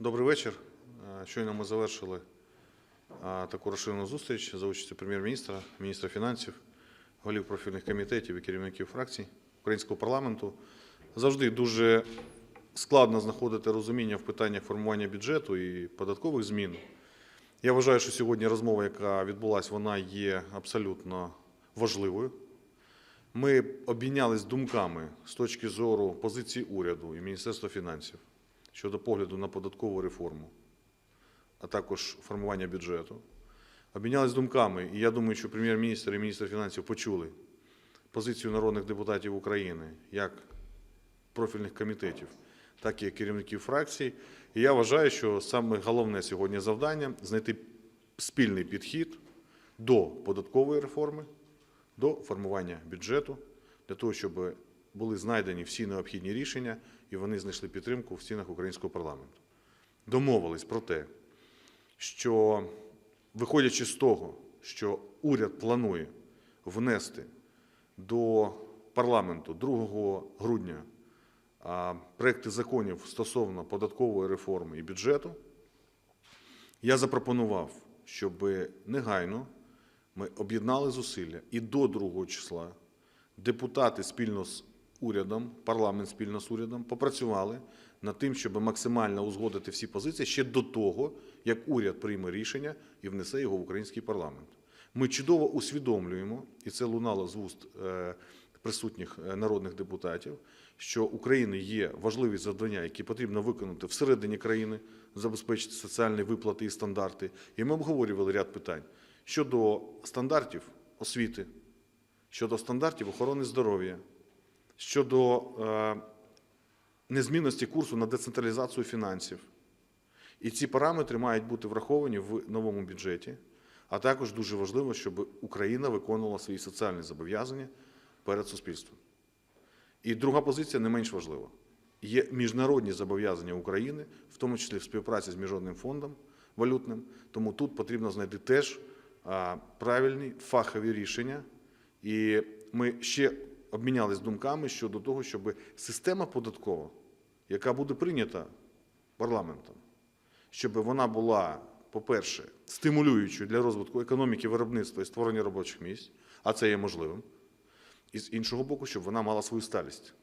Добрий вечір. Е, Щойно ми завершили е, таку розширену зустріч за участю прем'єр-міністра, міністра фінансів, голів профільних комітетів і керівників фракцій українського парламенту. Завжди дуже складно знаходити розуміння в питаннях формування бюджету і податкових змін. Я вважаю, що сьогодні розмова, яка відбулася, вона є абсолютно важливою. Ми обмінялись думками з точки зору позиції уряду і Міністерства фінансів щодо погляду на податкову реформу, а також формування бюджету. Обмінялись думками, і я думаю, що прем'єр-міністр і міністр фінансів почули позицію народних депутатів України як профільних комітетів, так і керівників фракцій. І я вважаю, що саме головне сьогодні завдання знайти спільний підхід до податкової реформи, до формування бюджету, для того, щоб були знайдені всі необхідні рішення, і вони знайшли підтримку в стінах українського парламенту. Домовились про те, що, виходячи з того, що уряд планує внести до парламенту 2 грудня проекти законів стосовно податкової реформи і бюджету, я запропонував, щоб негайно ми об'єднали зусилля і до 2 числа депутати спільно з урядом, парламент спільно з урядом попрацювали над тим, щоб максимально узгодити всі позиції ще до того, як уряд прийме рішення і внесе його в український парламент. Ми чудово усвідомлюємо, і це лунало з вуст е, присутніх е, народних депутатів, що у країни є важливі завдання, які потрібно виконати всередині країни, забезпечити соціальні виплати і стандарти. І ми обговорювали ряд питань щодо стандартів освіти, щодо стандартів охорони здоров'я, щодо е, незмінності курсу на децентралізацію фінансів. І ці параметри мають бути враховані в новому бюджеті, а також дуже важливо, щоб Україна виконувала свої соціальні зобов'язання перед суспільством. І друга позиція не менш важлива. Є міжнародні зобов'язання України, в тому числі в співпраці з Міжнародним фондом валютним, тому тут потрібно знайти теж правильні фахові рішення. І ми ще обмінялись думками щодо того, щоб система податкова, яка буде прийнята парламентом, щоб вона була, по-перше, стимулюючою для розвитку економіки, виробництва і створення робочих місць, а це є можливим. І з іншого боку, щоб вона мала свою сталість.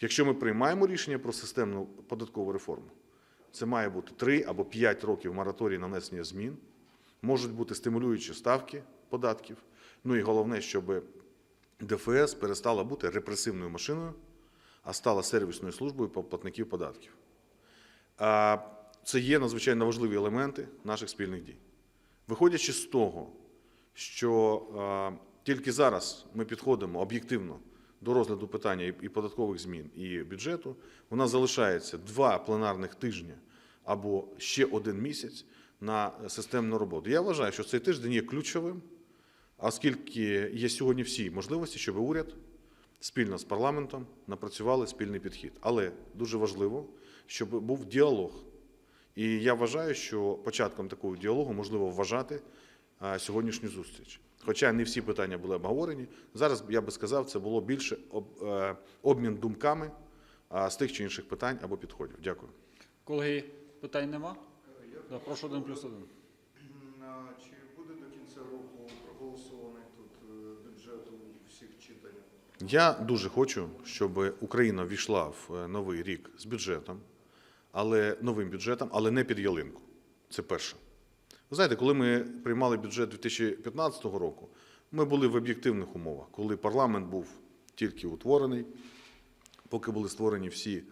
Якщо ми приймаємо рішення про системну податкову реформу, це має бути 3 або 5 років мораторій на внесення змін, можуть бути стимулюючі ставки податків. Ну і головне, щоб ДФС перестала бути репресивною машиною, а стала сервісною службою платників податків. Це є надзвичайно важливі елементи наших спільних дій. Виходячи з того, що тільки зараз ми підходимо об'єктивно до розгляду питання і податкових змін, і бюджету, у нас залишається два пленарних тижні або ще один місяць на системну роботу. Я вважаю, що цей тиждень є ключовим, оскільки є сьогодні всі можливості, щоб уряд спільно з парламентом напрацювали спільний підхід. Але дуже важливо, щоб був діалог. І я вважаю, що початком такого діалогу можливо вважати сьогоднішню зустріч. Хоча не всі питання були обговорені. Зараз я би сказав, це було більше об- е, обмін думками з тих чи інших питань або підходів. Дякую. Колеги, питань нема? Да, прошу один плюс один. А Чи буде до кінця року проголосований тут е, бюджет у всіх читаннях? Я дуже хочу, щоб Україна ввійшла в е, новий рік з бюджетом, але новим бюджетом, але не під ялинку. Це перше. Ви знаєте, коли ми приймали бюджет 2015 року, ми були в об'єктивних умовах, коли парламент був тільки утворений, поки були створені всі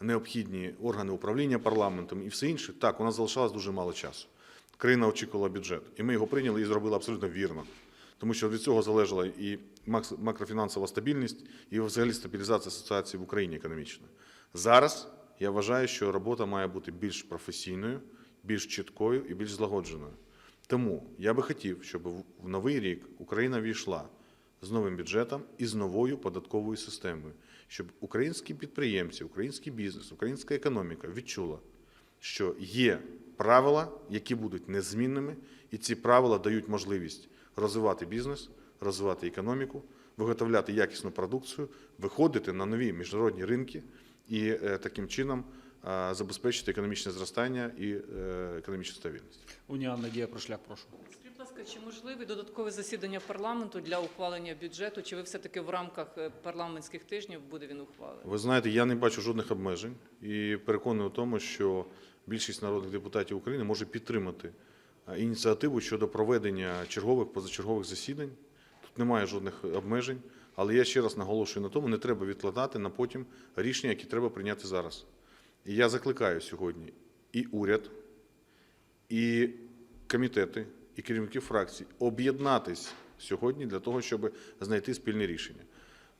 необхідні органи управління парламентом і все інше. Так, у нас залишалось дуже мало часу. Країна очікувала бюджет, і ми його прийняли і зробили абсолютно вірно. Тому що від цього залежала і макрофінансова стабільність, і взагалі стабілізація ситуації в Україні економічна. Зараз я вважаю, що робота має бути більш професійною, більш чіткою і більш злагодженою. Тому я би хотів, щоб в новий рік Україна війшла з новим бюджетом і з новою податковою системою, щоб українські підприємці, український бізнес, українська економіка відчула, що є правила, які будуть незмінними, і ці правила дають можливість розвивати бізнес, розвивати економіку, виготовляти якісну продукцію, виходити на нові міжнародні ринки і е, таким чином забезпечити економічне зростання і е, економічну стабільність. Уніан Надія Прошляк, прошу. Скажіть, будь ласка, чи можливі додаткові засідання парламенту для ухвалення бюджету? Чи ви все-таки в рамках е, парламентських тижнів буде він ухвалений? Ви знаєте, я не бачу жодних обмежень і переконаний у тому, що більшість народних депутатів України може підтримати ініціативу щодо проведення чергових позачергових засідань. Тут немає жодних обмежень, але я ще раз наголошую на тому, не треба відкладати на потім рішення, які треба прийняти зараз. І я закликаю сьогодні і уряд, і комітети, і керівників фракцій об'єднатись сьогодні для того, щоб знайти спільне рішення.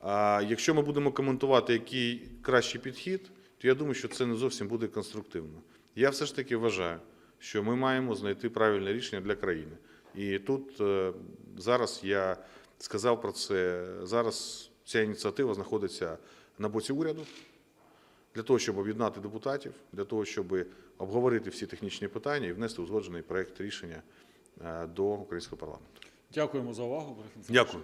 А якщо ми будемо коментувати, який кращий підхід, то я думаю, що це не зовсім буде конструктивно. Я все ж таки вважаю, що ми маємо знайти правильне рішення для країни. І тут е, зараз я сказав про це. Зараз ця ініціатива знаходиться на боці уряду для того, щоб об'єднати депутатів, для того, щоб обговорити всі технічні питання і внести узгоджений проект рішення е, до українського парламенту. Дякуємо за увагу. Дякую.